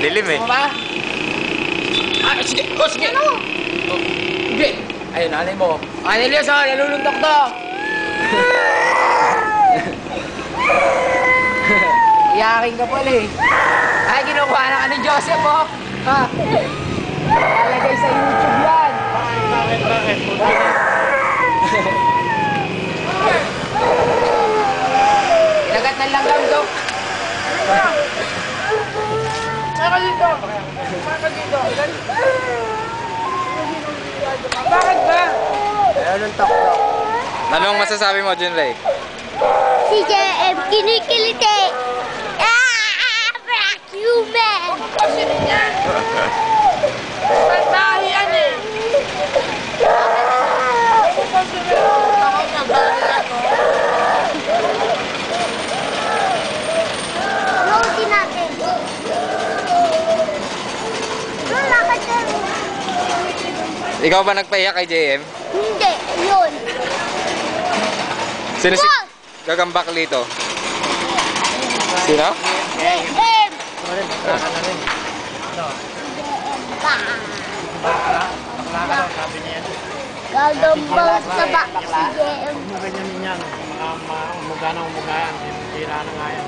Madilim eh. Ba? Ah, sige. Oh, sige. Ano? Oh, Sige. Ayun, nanay mo. Ah, Nelios, oh, naluluntok to. Iyakin ka pala eh. Ay, kinukuha na ka ni Joseph, oh. Ha? Lalagay sa YouTube yan. Bakit, bakit? Kinagat ng langgam to. Saka dito. Saka dito. Bakit ba? Naluluntok to. Anong masasabi mo, Junrei? Si JM kinikiliti. Ah! Black human! Kasi rin yan. Pantahi yan eh. Kasi rin. Takot na ba yan, oh? Loadin natin. Ano lakad na? Ikaw ba nagpahiya kay JM? Hindi, yun. Sino si! Gagambak Lito? Sino? JM! Baka na? Ba! Niya si JM. Ano ganyan yan? Mga, mga umuga na umuga yan. Tira na nga yan.